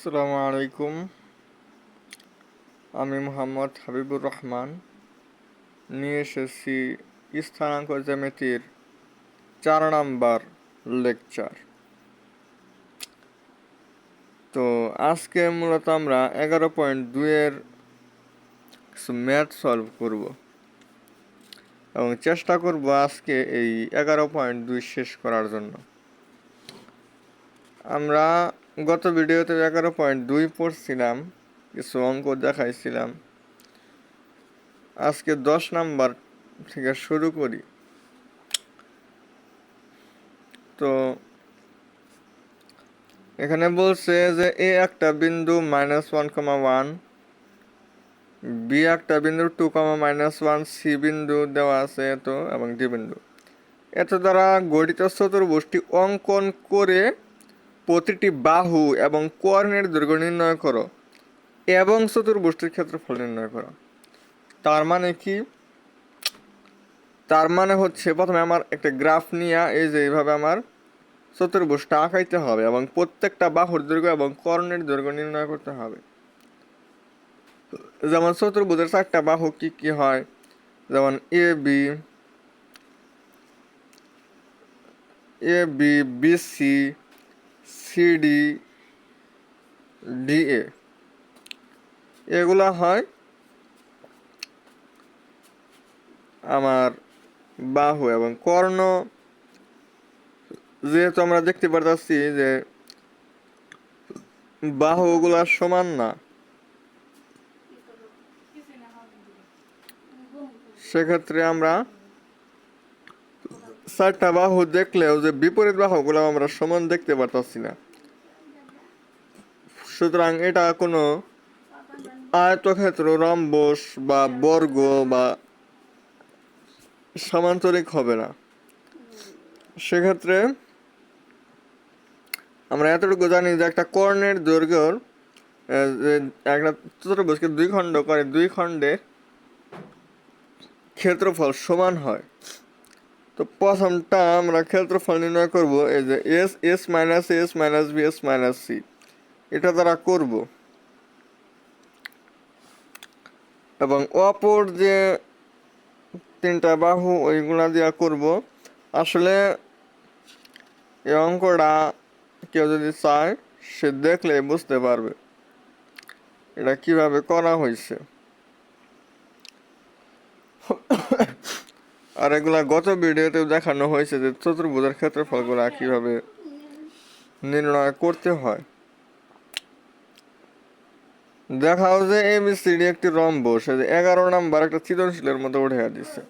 আসসালামু আলাইকুম। আমি মোহাম্মদ হাবিবুর রহমান। নিয়ে এসেছি স্থানাঙ্ক জ্যামিতির চার নাম্বার লেকচার। তো আজকে মূলত আমরা এগারো পয়েন্ট দুইয়ের কিছু ম্যাথ সলভ করব। এবং চেষ্টা করব আজকে এই এগারো পয়েন্ট দুই শেষ করার জন্য। আমরা গত ভিডিওতে এগারো পয়েন্ট দুই পড়ছিলাম, কিছু অঙ্ক দেখাইছিলাম। আজকে দশ নাম্বার থেকে শুরু করি। তো এখানে বলছে যে এ একটা বিন্দু minus one comma one B একটা বিন্দু two comma minus one C বিন্দু দেওয়া আছে এত এবং ডি বিন্দু। এত দ্বারা গঠিত চতুর্ভুজটি অঙ্কন করে প্রতিটি বাহু এবং কর্ণের দৈর্ঘ্য নির্ণয় করো এবং চতুর্ভুজটির ক্ষেত্রফল নির্ণয় করো। তার মানে কি? তার মানে হচ্ছে প্রথমে আমার একটা গ্রাফ নিয়ে এই যে এইভাবে আমার চতুর্ভুজটা আঁকাইতে হবে এবং প্রত্যেকটা বাহুর দৈর্ঘ্য এবং কর্ণের দৈর্ঘ্য নির্ণয় করতে হবে। যেমন চতুর্ভুজের চারটা বাহু কি কি হয়? যেমন A B A B B C CD DA এগুলা হয় আমার বাহু এবং কর্ণ। যেহেতু আমরা দেখতে পারতাছি যে বাহুগুলা সমান না, সেক্ষেত্রে আমরা চারটা বাহু দেখলেও যে বিপরীত বাহুগুলো আমরা সমান দেখতে পারতাছি না। সুতরাং এটা কোনো আয়তক্ষেত্র, রম্বস বা বর্গ বা সমান্তরিক হবে না। সেক্ষেত্রে আমরা এতটুকু জানি যে একটা কর্ণের দৈর্ঘ্যর একটা চতুর্ভুজকে দুই খণ্ড করে দুই খণ্ডের ক্ষেত্রফল সমান হয়। তো প্রথমটা আমরা ক্ষেত্রফল নির্ণয় করব, এই যে s s minus s minus b s minus c এটা দ্বারা করব। এবং অপর যে তিনটা বাহু, ওইগুলা দিয়া করব। আসলে এই অঙ্কটা কেউ যদি চায়, সে দেখলে বুঝতে পারবে এটা কীভাবে করা হয়েছে। আর এগুলা গত ভিডিওতেও দেখানো হয়েছে যে চতুর্ভুজের ক্ষেত্রফলগুলা কীভাবে নির্ণয় করতে হয়। দেখাও যে এবিসিডি একটি রম্বস এই যে এগারো নাম্বার একটা চিত্রশীলের মতো উঠে দিচ্ছে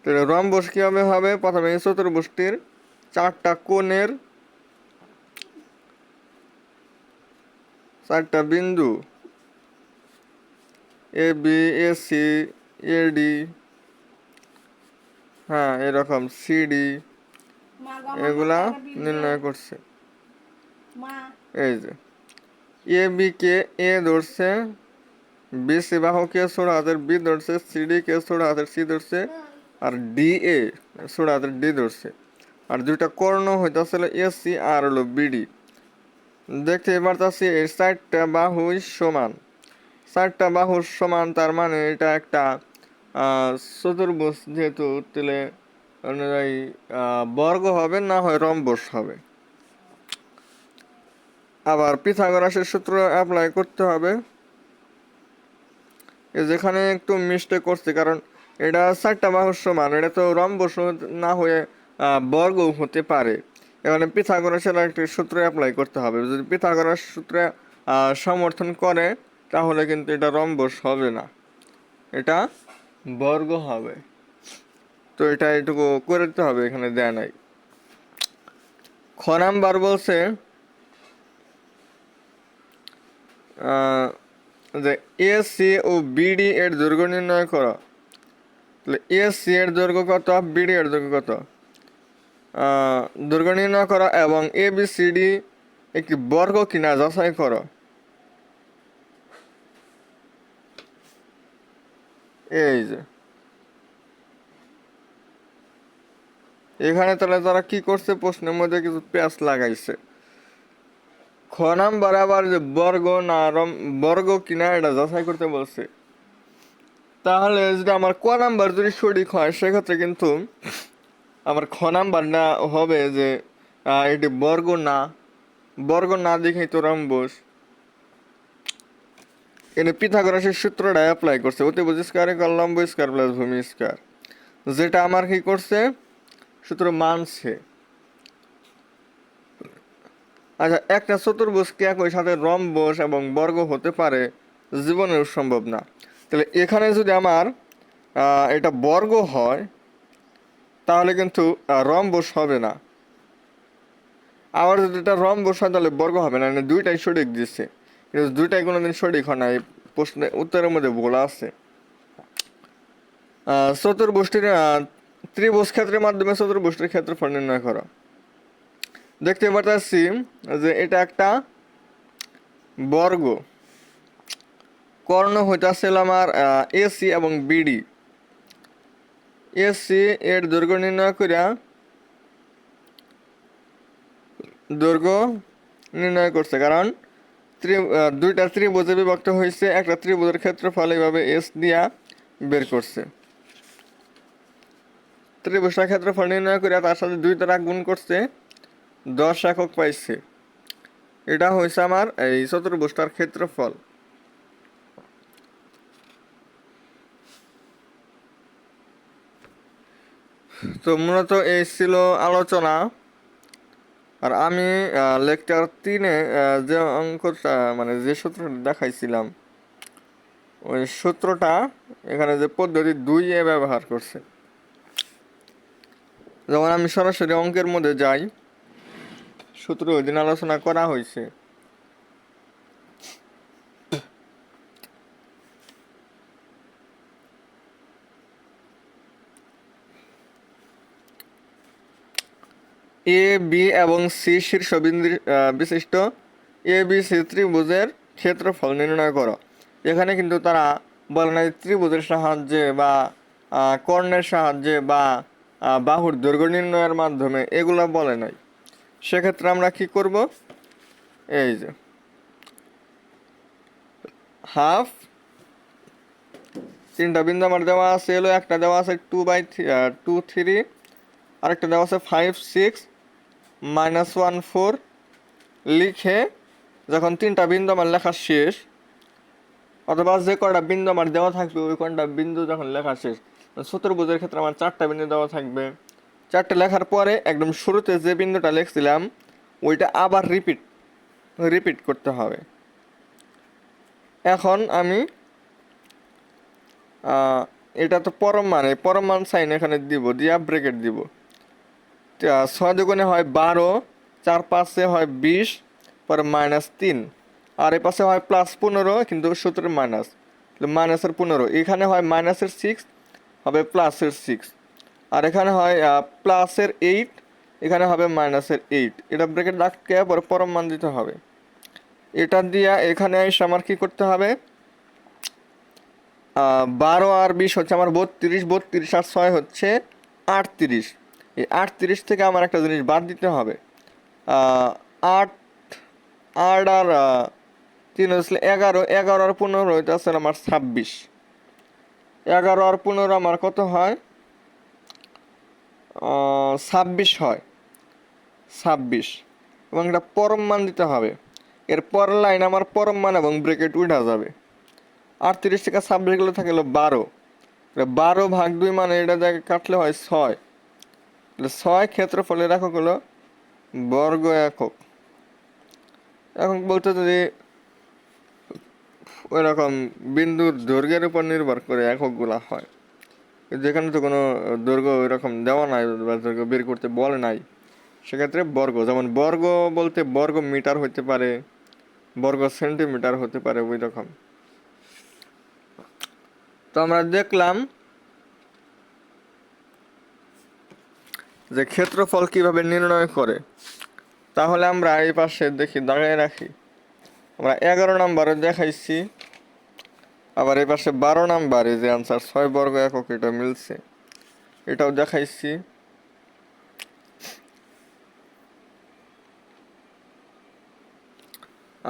তো এটা রম্বস কীভাবে হবে? প্রথমে এই চতুর্ভুজটির চারটা কোণের চারটা বিন্দু A B A C A D হ্যাঁ এরকম সিডি এগুলা নির্ণয় করছে। এই যে এ বি কে এ ধরছে বি সি বাহুকে ছোড়া হাতের বি ধরছে সিডি কে ছোড়া হাতের সি ধরছে আর ডি এ ছোড়া হাতের ডি ধরছে। আর দুইটা কর্ণ হইতাছিল এ সি আর হলো বিডি দেখতে পারতাছি এই চারটা বাহুই সমান। চারটা বাহু সমান তার মানে এটা একটা চতুর্ভুজ যেহেতু তাহলে অনুযায়ী বর্গ হবে, না হয় রম্বস হবে। আবার পিথাগোরাসের সূত্র অ্যাপ্লাই করতে হবে। যেখানে একটু মিস্টেক করছে, কারণ এটা চারটা বাহুর সমান, এটা তো রম্বস না হয়ে বর্গ হতে পারে। এখানে পিথাগোরাসের একটি সূত্র অ্যাপ্লাই করতে হবে। যদি পিথাগোরাস সূত্রে সমর্থন করে, তাহলে কিন্তু এটা রম্বস হবে না। এটা বর্গ হবে। তো এটা এটুকু করে দিতে হবে, এখানে দেয়া নাই। খ নাম্বার বলছে যে এ সি ও বিডি এর দৈর্ঘ্য নির্ণয় করো। তাহলে এ সি এর দৈর্ঘ্য কত বিডি এর দৈর্ঘ্য কত? দৈর্ঘ্য নির্ণয় করো এবং এ বি সি ডি একটি বর্গ কিনা যাচাই করো। এই যে। এখানে তাহলে তারা কি করছে? প্রশ্নের মধ্যে কিছু প্যাঁচ লাগাইছে। খ নাম্বার আবার যে বর্গ না বর্গ কিনা এটা যাচাই করতে বলছে। তাহলে যদি আমার ক নাম্বার যদি সঠিক হয়, সেক্ষেত্রে কিন্তু আমার খ নাম্বার না হবে যে এটি বর্গ না। বর্গ না দেখেই তো রম্বস। এখানে পিথাগোরাসের সূত্রটা অ্যাপ্লাই করছে। অতিভুজ স্কোয়ার লম্ব স্কোয়ার প্লাস ভূমি স্কোয়ার। যেটা আমার কি করছে? সূত্র মানছে। আচ্ছা একটা চতুর্ভুজ কি একই সাথে রম্বস এবং বর্গ হতে পারে জীবনের সম্ভব না। তাহলে এখানে যদি আমার এটা বর্গ হয়, তাহলে কিন্তু রম্বস হবে না। আবার যদি এটা রম্বস হয়, তাহলে বর্গ হবে না। মানে দুইটাই সঠিক দিচ্ছে। কিন্তু দুইটাই কোনোদিন সঠিক হয় না, এই প্রশ্নে উত্তরের মধ্যে বলা আছে। চতুর্ভুষ্টির ত্রিভুজ ক্ষেত্রের মাধ্যমে চতুর্ভুষ্টির ক্ষেত্রফল নির্ণয় করো। দেখতে পাচ্ছি যে এটা একটা বর্গ। কর্ণ হইতাছিল আমার এসি এবং বিডি এসি এর দৈর্ঘ্য নির্ণয় করিয়া দৈর্ঘ্য নির্ণয় করছে, কারণ দুইটা ত্রিভুজে বিভক্ত হয়েছে। একটা ত্রিভুজের ক্ষেত্রফল এইভাবে এস দিয়া বের করছে। ত্রিভুজটার ক্ষেত্রফল নির্ণয় করে তার সাথে দুই তারা গুণ করছে, দশ একক পাইছে। এটা হয়েছে আমার এই চতুর্ভুজটার ক্ষেত্রফল। তো মূলত এই ছিল আলোচনা। আর আমি লেকচার তিনে যে অঙ্কটা মানে যে সূত্রটা দেখাইছিলাম, ওই সূত্রটা এখানে যে পদ্ধতি দুই এ ব্যবহার করছে। যখন আমি সরাসরি অঙ্কের মধ্যে যাই, সূত্র ওই দিন আলোচনা করা হয়েছে এ বি এবং সি আহ, বিশিষ্ট এ বি সি ত্রিভুজের ক্ষেত্রফল নির্ণয় করো। এখানে কিন্তু তারা বলে না যে ত্রিভুজের সাহায্যে বা কর্ণের সাহায্যে বা বাহুর দৈর্ঘ্য নির্ণয়ের মাধ্যমে এগুলো বলে নাই। সেক্ষেত্রে আমরা কি করব? এই যে হাফ তিনটা বিন্দু আমার দেওয়া আছে এলো একটা দেওয়া আছে টু বাই টু থ্রি আরেকটা দেওয়া আছে five six minus one four লিখে যখন তিনটা বিন্দু আমার লেখা শেষ, অথবা যে কয়টা বিন্দু আমার দেওয়া থাকবে, ওই কয়টা বিন্দু যখন লেখা শেষ, চতুর্ভুজের ক্ষেত্রে আমার চারটা বিন্দু দেওয়া থাকবে। চারটে লেখার পরে একদম শুরুতে যে বিন্দুটা লিখছিলাম, ওইটা আবার রিপিট রিপিট করতে হবে। এখন আমি এটা তো পরম মানে পরম মান সাইন এখানে দিব, দিয়া ব্রেকেট দিব। ছয় দুগুণে হয় বারো, চার পাঁচে হয় বিশ, পরে মাইনাস তিন। আর এ পাশে হয় প্লাস পনেরো, কিন্তু সূত্রের মাইনাস মাইনাসের পনেরো। এখানে হয় মাইনাসের সিক্স হবে প্লাসের সিক্স আর এখানে হয় প্লাসের এইট এখানে হবে মাইনাসের এইট এটা ব্রেকেট রাখতে পরে পরম মান দিতে হবে। এটা দিয়া এখানে এসে আমার কি করতে হবে? বারো আর বিশ হচ্ছে আমার বত্রিশ বত্রিশ আর ছয় হচ্ছে আটত্রিশ। এই আটত্রিশ থেকে আমার একটা জিনিস বাদ দিতে হবে। আট আট আর তিন হচ্ছে এগারো এগারো আর পনেরো এটা আছে আমার ছাব্বিশ। এগারো আর পনেরো আমার কত হয়? ছাব্বিশ হয়। ছাব্বিশ। এবং এটা পরম মান দিতে হবে। এর পরের লাইন আমার পরম মান এবং ব্রেকেট উঠা যাবে। আটত্রিশ থেকে ছাব্বিশগুলো থাকল বারো। বারো ভাগ দুই মানে এটা জায়গায় কাটলে হয় ছয়। ছয় ক্ষেত্রফলের একক হলো বর্গ একক। এখন বলতে যদি ওই রকম বিন্দুর দৈর্ঘ্যের উপর নির্ভর করে এককগুলা হয়, যেখানে তো কোনো দৈর্ঘ্য ওই রকম দেওয়া নাই বা দৈর্ঘ্য বের করতে বলে নাই, সেক্ষেত্রে বর্গ, যেমন বর্গ বলতে বর্গ মিটার হতে পারে, বর্গ সেন্টিমিটার হতে পারে ওই রকম তো আমরা দেখলাম যে ক্ষেত্রফল কীভাবে নির্ণয় করে, তাহলে আমরা এই পাশে দেখি, দাঁড়িয়ে রাখি। আমরা এগারো নাম্বারে দেখাইছি, আবার এই পাশে বারো নাম্বারে যে আনসার ছয় বর্গ একক এটা মিলছে, এটাও দেখাইছি।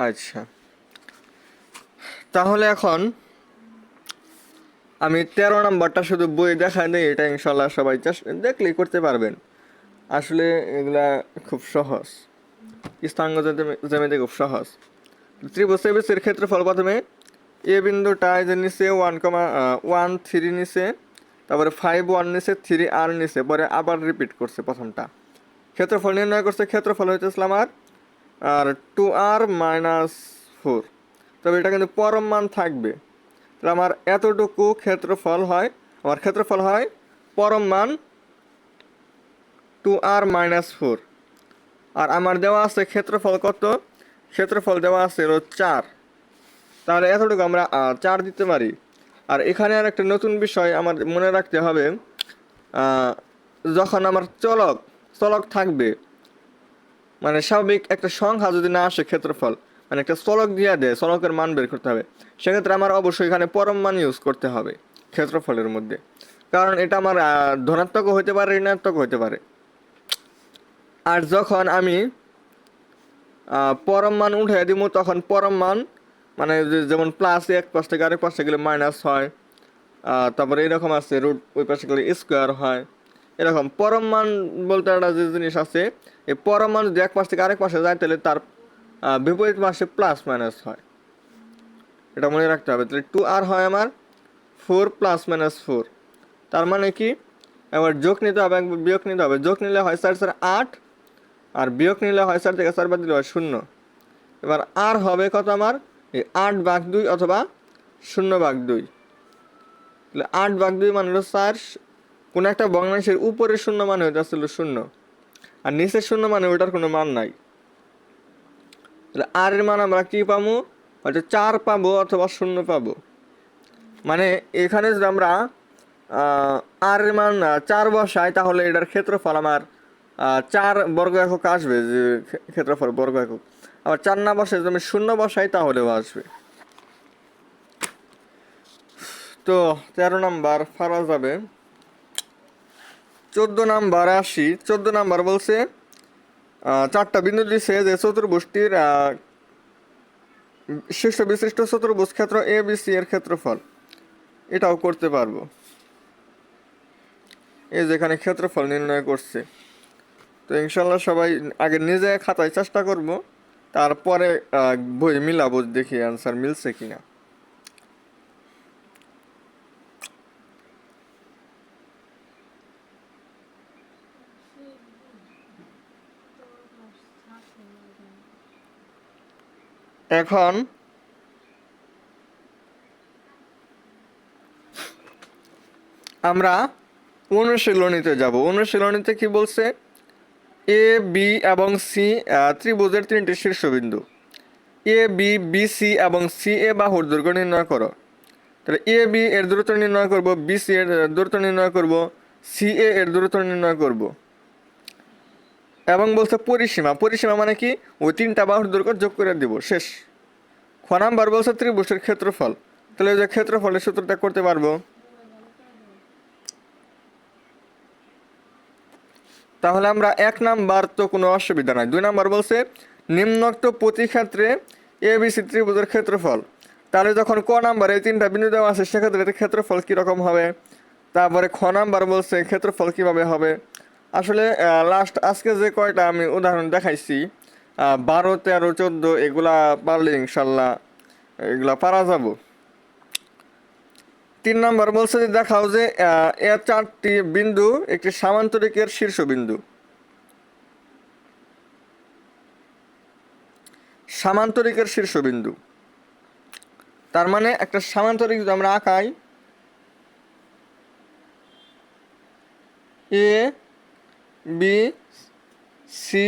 আচ্ছা তাহলে এখন আমি তেরো নাম্বারটা শুধু বই দেখা নেই এটা ইনশাল্লাহ সবাই দেখলেই করতে পারবেন। আসলে এগুলা খুব সহজ। স্থাঙ্গ জমিতে খুব সহজ। ত্রিভুজ এবিসির ক্ষেত্রফল প্রথমে এ বিন্দুটা যে নিচে ওয়ান কমা ওয়ান থ্রি নিচে, তারপরে ফাইভ ওয়ান নিচে থ্রি আর নিচে, পরে আবার রিপিট করছে প্রথমটা। ক্ষেত্রফল নির্ণয় করছে, ক্ষেত্রফল হইতেছিল আমার আর টু আর মাইনাস ফোর তবে এটা কিন্তু পরম মান থাকবে। তাহলে আমার এতটুকু ক্ষেত্রফল হয়, আমার ক্ষেত্রফল হয় পরম মান টু আর মাইনাস ফোর। আর আমার দেওয়া আছে ক্ষেত্রফল কত? ক্ষেত্রফল দেওয়া আছে হলো চার। তাহলে এতটুকু আমরা চার দিতে পারি। আর এখানে আর একটা নতুন বিষয় আমার মনে রাখতে হবে যখন আমার চলক চলক থাকবে মানে স্বাভাবিক একটা সংখ্যা যদি না আসে ক্ষেত্রফল মানে একটা চলক দিয়ে দেয় চলকের মান বের করতে হবে সেক্ষেত্রে আমার অবশ্যই এখানে পরম মান ইউজ করতে হবে ক্ষেত্রফলের মধ্যে। কারণ এটা আমার আহ, ধনাত্মকও হতে পারে ঋণাত্মক হতে পারে। আর যখন আমি পরম মান উঠে দিব তখন পরম মান মানে যেমন প্লাস এক পাশ থেকে আরেক পাশে গেলে মাইনাস হয় তারপরে এরকম আছে রুট ওই পাশে গেলে স্কোয়ার হয়। এরকম পরম মান বলতে একটা যে জিনিস আছে, এই পরম মান যদি এক পাশ থেকে আরেক পাশে যায়, তাহলে তার বিপরীত মাসে প্লাস মাইনাস হয়। এটা মনে রাখতে হবে, তাহলে টু আর হয় আমার ফোর প্লাস মাইনাস ফোর তার মানে কি? এবার যোগ নিতে হবে, বিয়োগ নিতে হবে। যোগ নিলে হয় চার চার আট। আর বিয়োগ নিলে হয় চার থেকে চার বাদ দিলে হয় শূন্য। এবার আর হবে কত আমার? এই আট ভাগ দুই অথবা শূন্য ভাগ দুই। তাহলে আট ভাগ দুই মানে হলো চার। কোনো একটা ভগ্নাংশের উপরে শূন্য মানে ওইটা ছিল শূন্য। আর নিচের শূন্য মানে ওটার কোনো মান নাই। তাহলে আর এর মান আমরা কী পাবো? হয়তো চার পাবো অথবা শূন্য পাবো। মানে এখানে যদি আমরা আর এর মান চার বসাই, তাহলে এটার ক্ষেত্রফল আমার চার বর্গ একক আসবে যে ক্ষেত্রফল বর্গ একক। আবার চার না বসে যদি আমি শূন্য বসাই তাহলেও আসবে। তো তেরো নাম্বার ফারা যাবে। চোদ্দ নাম্বার আসি চোদ্দ নাম্বার বলছে চারটা বিন্দু দিছে যে চতুর্ভুজটির আহ, শীর্ষ বিশিষ্ট চতুর্ভুজ ক্ষেত্র এ বি সি এর ক্ষেত্রফল। এটাও করতে পারব। এই যেখানে ক্ষেত্রফল নির্ণয় করছে। তো ইনশাল্লাহ সবাই আগে নিজে খাতায় চেষ্টা করব, তারপরে বই মিলাবো দেখি অ্যান্সার মিলছে কিনা। এখন আমরা অনুশীলনীতে যাব। অনুশীলনীতে কি বলছে? এ বি এবং সি ত্রিভুজের তিনটি শীর্ষবিন্দু। এ বি বি সি এবং সি এ বাহুর দৈর্ঘ্য নির্ণয় করো। তাহলে এ বি এর দূরত্ব নির্ণয় করব বি সি এর দূরত্ব নির্ণয় করব সি এ এর দূরত্ব নির্ণয় করব। এবং বলছে পরিসীমা। পরিসীমা মানে কি? ওই তিনটা বাহুর দৈর্ঘ্য যোগ করে দিব। শেষ। খ নাম্বার বলছে ত্রিভুজের ক্ষেত্রফল। তাহলে ওই যে ক্ষেত্রফলের সূত্রটা করতে পারব। তাহলে আমরা এক নাম্বার তো কোনো অসুবিধা নাই। দুই নাম্বার বলছে, নিম্নোক্ত প্রতি ক্ষেত্রে এ, বি, সি, ত্রিভুজের ক্ষেত্রফল। তাহলে যখন ক নাম্বার এই তিনটা বিন্দু দেওয়া আছে, সেক্ষেত্রে ক্ষেত্রফল কীরকম হবে? তারপরে খ নাম্বার বলছে, ক্ষেত্রফল কীভাবে হবে? আসলে লাস্ট আজকে যে কয়টা আমি উদাহরণ দেখাইছি বারো, তেরো, চোদ্দ, এগুলা পারলে ইনশাল্লাহ এগুলা পারা যাব। তিন নম্বর বলছে যে দেখাও যে এর চারটি বিন্দু একটি সামান্তরিকের শীর্ষবিন্দু সামান্তরিকের শীর্ষবিন্দু তার মানে একটা সামান্তরিক যদি আমরা আঁকাই, A, B, C,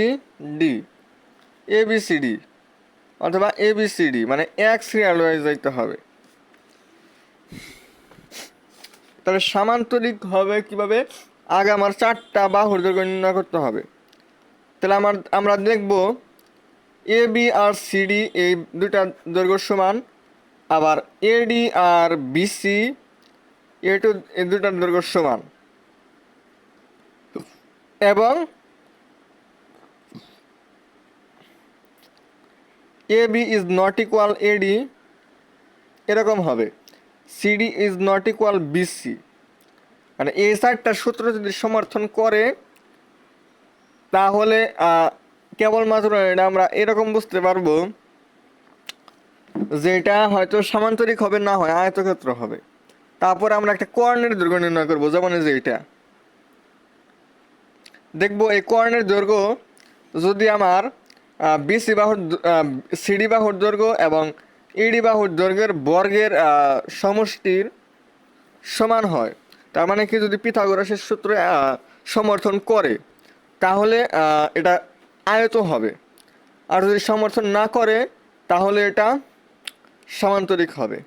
D, A, B, C, D, অথবা এ, বি, সি, ডি মানে এক সিরিয়াল যাইতে হবে। তাহলে সামান্তরিক হবে কীভাবে? আগে আমার চারটা বাহুর দৈর্ঘ্য নির্ণয় করতে হবে। তাহলে আমার, আমরা দেখব এ বি আর সিডি এই দুটা দৈর্ঘ্য সমান। আবার এডি আর বিসি এ টু এই দুটার দৈর্ঘ্য সমান। এবং A B is not equal AD এরকম হবে। CD is not equal BC. মানে এই চারটা সূত্র যদি সমর্থন করে, তাহলে কেবলমাত্র এটা আমরা এরকম বুঝতে পারব যে এটা হয়তো সামান্তরিক হবে, না হয় আয়তক্ষেত্র হবে। তারপর আমরা একটা কর্ণের দৈর্ঘ্য নির্ণয় করব, যেমন যে এটা। দেখব এই কর্ণের দৈর্ঘ্য যদি আমার বিসি বাহুর সিডি বাহুর দৈর্ঘ্য এবং ইডি বাহুর দৈর্ঘ্যের বর্গের সমষ্টির সমান হয়। তার মানে কি যদি পিথাগোরাসের সূত্রে সমর্থন করে, তাহলে এটা আয়ত হবে। আর যদি সমর্থন না করে, তাহলে এটা সমান্তরিক হবে।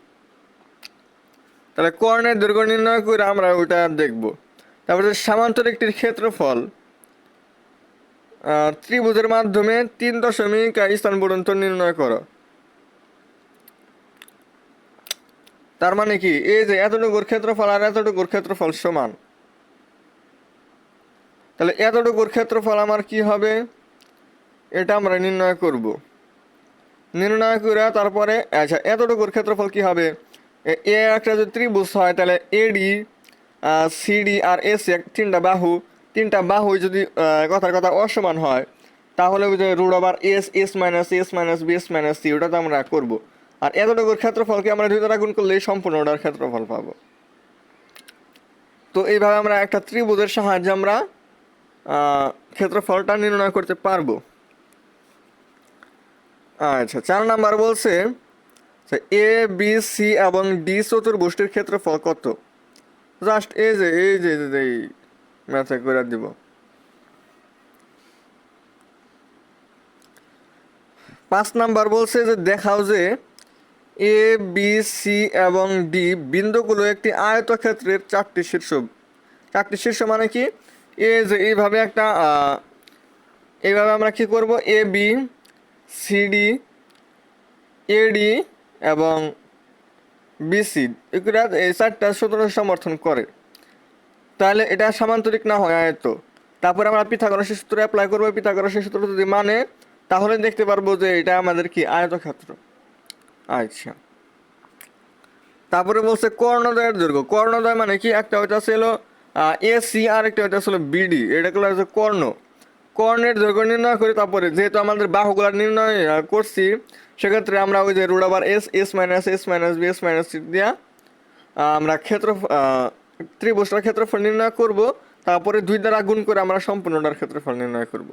তাহলে কর্ণের দৈর্ঘ্য নির্ণয় করে আমরা ওটা দেখব। তারপরে সামান্তরিকটির ক্ষেত্রফল ত্রিভুজের মাধ্যমে তিন দশমিক স্থান পর্যন্ত নির্ণয় করো। তার মানে কি? এই যে এতটুকুর ক্ষেত্রফল আর এতটুকুর ক্ষেত্রফল সমান। তাহলে এতটুকুর ক্ষেত্রফল আমার কি হবে? এটা আমরা নির্ণয় করব। নির্ণয় করে তারপরে আচ্ছা এতটুকুর ক্ষেত্রফল কি হবে? এ- একটা যদি ত্রিভুজ হয়, তাহলে এডি সিডি আর এস এসি তিনটা বাহু তিনটা বাহু যদি কথার কথা অসমান হয়, তাহলে root over s s minus s minus b s minus c ওটা তো আমরা করব। আর এতটুকুর ক্ষেত্রফলকে আমরা দুই দ্বারা গুণ করলেই সম্পূর্ণ ওটার ক্ষেত্রফল পাবো? তো এইভাবে আমরা একটা ত্রিভুজের সাহায্যে আমরা ক্ষেত্রফলটা নির্ণয় করতে পারব। আচ্ছা চার নাম্বার বলছে এ বি সি এবং ডি চতুর্ভুষ্টির ক্ষেত্রফল কত? জাস্ট এই যে এই যে, এই ম্যাথে করে দিব। পাঁচ নাম্বার বলছে যে দেখাও যে এ বি সি এবং ডি বিন্দুগুলো একটি আয়তক্ষেত্রের চারটি শীর্ষ। চারটি শীর্ষ মানে কি? এ যে এইভাবে একটা এইভাবে আমরা কি করব? এ বি সিডি এডি এবং বিসি এগুলা এই চারটা সূত্র সমর্থন করে। তাহলে এটা সামান্তরিক না হয় আয়ত। তারপরে আমরা পিথাগোরাসের সূত্র অ্যাপ্লাই করব। পিথাগোরাসের সূত্র যদি মানে তাহলে দেখতে পারব যে এটা আমাদের কি? আয়তক্ষেত্র। আচ্ছা। তারপরে বলছে কর্ণদয়ের দৈর্ঘ্য কর্ণদয় মানে কি? একটা ওইটা ছিল এ সি আর একটা ওইটা ছিল বিডি এটা গুলো হচ্ছে কর্ণ। কর্ণের দৈর্ঘ্য নির্ণয় করি তারপরে যেহেতু আমাদের বাহুগুলা নির্ণয় করছি, সেক্ষেত্রে আমরা ওই যে রুট আবার s s minus s minus b s minus c দিয়া আমরা ক্ষেত্র ত্রিভুজটার ক্ষেত্রফল নির্ণয় করব। তারপরে দুই দ্বারা গুণ করে আমরা সম্পূর্ণটার ক্ষেত্রফল নির্ণয় করব।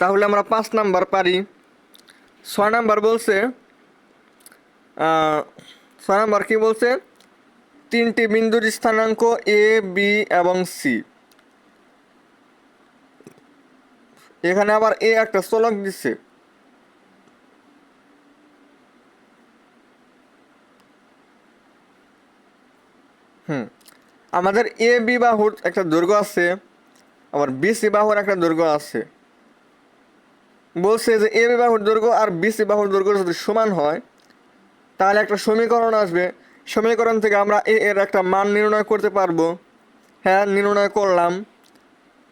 তাহলে আমরা পাঁচ নাম্বার পারি। ছয় নাম্বার বলছে ছয় নাম্বার কি বলছে? তিনটি বিন্দুর স্থানাঙ্ক এ বি এবং সি এখানে আবার এ একটা চলক দিচ্ছে। হুম, আমাদের এ বি বাহুর একটা দৈর্ঘ্য আছে, আবার বিসি বাহুর একটা দৈর্ঘ্য আছে। বলছে যে এ বাহুর দৈর্ঘ্য আর বিসি বাহুর দৈর্ঘ্য যদি সমান হয়, তাহলে একটা সমীকরণ আসবে। সমীকরণ থেকে আমরা এ এর একটা মান নির্ণয় করতে পারব। হ্যাঁ নির্ণয় করলাম।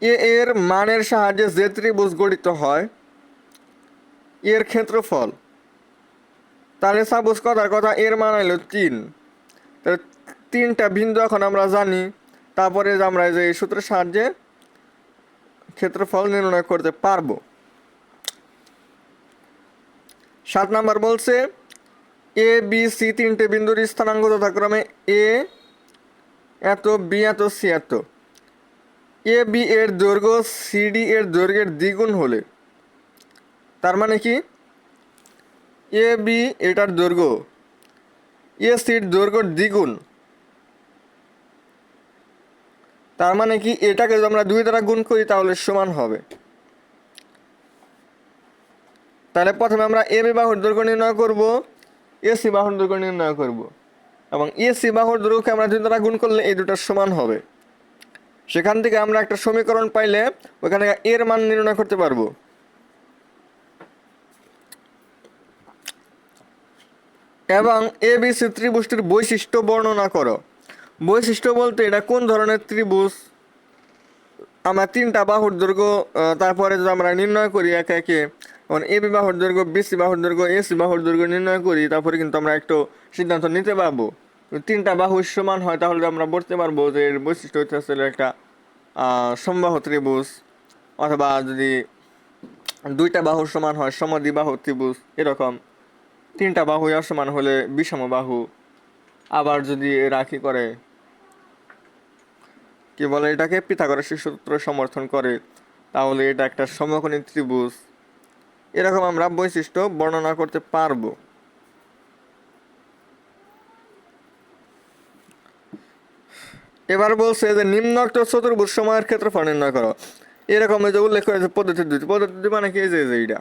এ এর মানের সাহায্যে যে ত্রিভুজ গঠিত হয়, এর ক্ষেত্রফল। তাহলে সাপোজ কথার কথা এর মান হলো তিন। তাহলে তিনটা বিন্দু এখন আমরা জানি। তারপরে আমরা যে সূত্রের সাহায্যে ক্ষেত্রফল নির্ণয় করতে পারব। সাত নাম্বার বলছে এ বি সি তিনটে বিন্দুর স্থানাঙ্ক যথাক্রমে এ এত বি এত সি এত। এ বি এর দৈর্ঘ্য সিডি এর দৈর্ঘ্যের দ্বিগুণ হলে। তার মানে কি? এ বি এটার দৈর্ঘ্য। এ সির দৈর্ঘ্যর দ্বিগুণ। তার মানে কি? এটাকে যদি আমরা দুই দ্বারা গুণ করি, তাহলে সমান হবে। তাহলে প্রথমে আমরা এ বি বাহুর দৈর্ঘ্য নির্ণয় করব এসি বাহুর দৈর্ঘ্য নির্ণয় করব। এবং এসি বাহুর দৈর্ঘ্যকে আমরা দুই দ্বারা গুণ করলে এই দুটার সমান হবে। সেখান থেকে আমরা একটা সমীকরণ পাইলে ওখানে এর মান নির্ণয় করতে পারব। এবং এ বি সি ত্রিভুজটির বৈশিষ্ট্য বর্ণনা করো। বৈশিষ্ট্য বলতে এটা কোন ধরনের ত্রিভুজ? আমরা তিনটা বাহুর দৈর্ঘ্য তারপরে যদি আমরা নির্ণয় করি একে একে এখন এ বি বাহুর দৈর্ঘ্য বিসি বাহুর দৈর্ঘ্য এসি বাহুর দৈর্ঘ্য নির্ণয় করি, তারপরে কিন্তু আমরা একটু সিদ্ধান্ত নিতে পারব। তিনটা বাহু সমান হয়, তাহলে আমরা বলতে পারব যে এর বৈশিষ্ট্য হচ্ছে একটা সমবাহু ত্রিভুজ, অথবা যদি দুইটা বাহু সমান হয় সমদ্বিবাহু ত্রিভুজ, এরকম। তিনটা বাহু অসমান হলে বিষম বাহু, আবার যদি কি করে, কি বলে এটাকে, পিথাগোরাসের সূত্র সমর্থন করে, তাহলে এটা একটা সমকোণী ত্রিভুজ। এরকম আমরা বৈশিষ্ট্য বর্ণনা করতে পারব। এবার বলছে যে নিম্নোক্ত চতুর্ভুজ সময়ের ক্ষেত্রফল নির্ণয় করো। এরকম যে উল্লেখ করেছে পদ্ধতি দুটি পদ্ধতি দুটি মানে কি? যে, এই যে এইটা।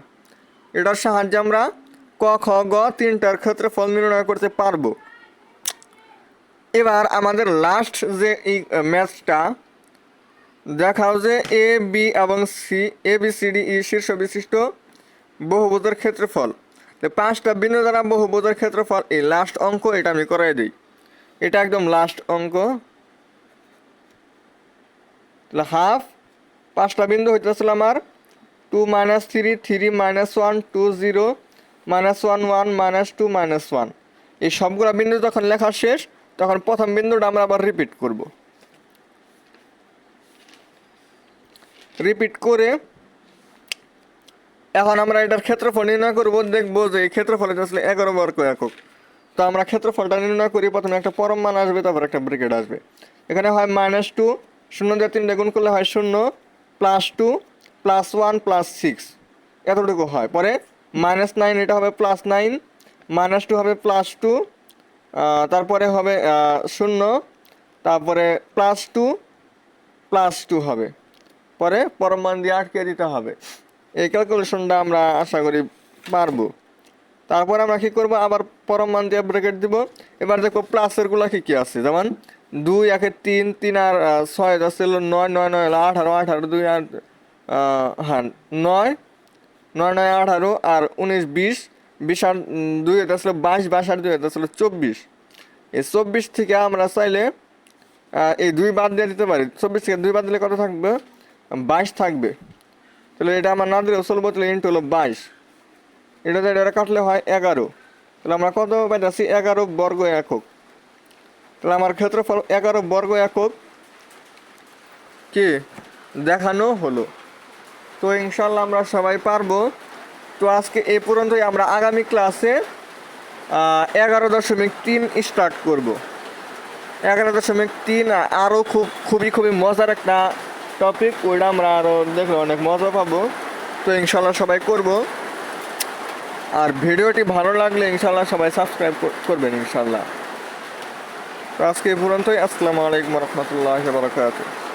এটার সাহায্যে আমরা ক, খ, গ তিনটার ক্ষেত্রফল নির্ণয় করতে পারব। এবার আমাদের লাস্ট যে এই ম্যাচটা দেখাও যে এ বি এবং C A B C D E শীর্ষ বিশিষ্ট বহুভুজের ক্ষেত্রফল। পাঁচটা বিন্দু দ্বারা বহুভুজের ক্ষেত্রফল, এই লাস্ট অঙ্ক এটা আমি করাই দিই। এটা একদম লাস্ট অঙ্ক। তাহলে হাফ পাঁচটা বিন্দু হইতেছিল আমার two minus three three minus one two zero minus one one minus two minus one এই সবগুলো বিন্দু যখন লেখা শেষ, তখন প্রথম বিন্দুটা আমরা আবার রিপিট করব। রিপিট করে এখন আমরা এটার ক্ষেত্রফল নির্ণয় করব, দেখব যে এই ক্ষেত্রফল আসলে এগারো বর্গ একক। তো আমরা ক্ষেত্রফলটা নির্ণয় করি, প্রথমে একটা পরম মান আসবে, তারপর একটা ব্রিকেট আসবে। এখানে হয় মাইনাস টু শূন্য দিয়ে তিনটে গুণ করলে হয় শূন্য plus two plus one plus six এতটুকু হয়। পরে মাইনাস নাইন এটা হবে প্লাস নাইন মাইনাস টু হবে প্লাস টু তারপরে হবে শূন্য, তারপরে প্লাস টু প্লাস টু হবে। পরে পরম মান দিয়ে আটকে দিতে হবে। এই ক্যালকুলেশনটা আমরা আশা করি পারব। তারপর আমরা কি করব? আবার পরম মান দিয়ে ব্রেকেট দিব। এবার দেখো প্লাসেরগুলো কি কি আছে? যেমন দুই, একে তিন তিন আর ছয় দশ হলো নয় নয় নয়, হলো আঠারো আঠারো, দুই আর হ্যাঁ নয় নয় নয়, আঠারো আর উনিশ, বিশ বিশ আর দুই এটা ছিল বাইশ বাইশ আর দুই এটা ছিল চব্বিশ। এই চব্বিশ থেকে আমরা চাইলে এই দুই বাদ দিয়ে দিতে পারি। চব্বিশ থেকে দুই বাদ দিলে কত থাকবে? বাইশ থাকবে। তাহলে এটা আমার না দিলেও চলবো তাহলে ইন্টু হলো বাইশ। এটা এটা কাটলে হয় এগারো। তাহলে আমরা কত পাইতেছি? এগারো বর্গ একক। তাহলে আমার ক্ষেত্রফল এগারো বর্গ একক কি? দেখানো হলো। তো ইনশাল্লাহ আমরা সবাই পারব। তো আজকে এই পর্যন্তই আমরা আগামী ক্লাসে এগারো দশমিক তিন স্টার্ট করব। এগারো দশমিক তিন আরও খুব, খুবই খুবই মজার একটা টপিক ওইটা আমরা আরও দেখলে অনেক মজা পাবো। তো ইনশাল্লাহ সবাই করব। আর ভিডিওটি ভালো লাগলে ইনশাল্লাহ সবাই সাবস্ক্রাইব করবেন ইনশাল্লাহ আজকে পুরন্তই আসসালামু আলাইকুম রহমতুল্লাহ বারকাতুহ।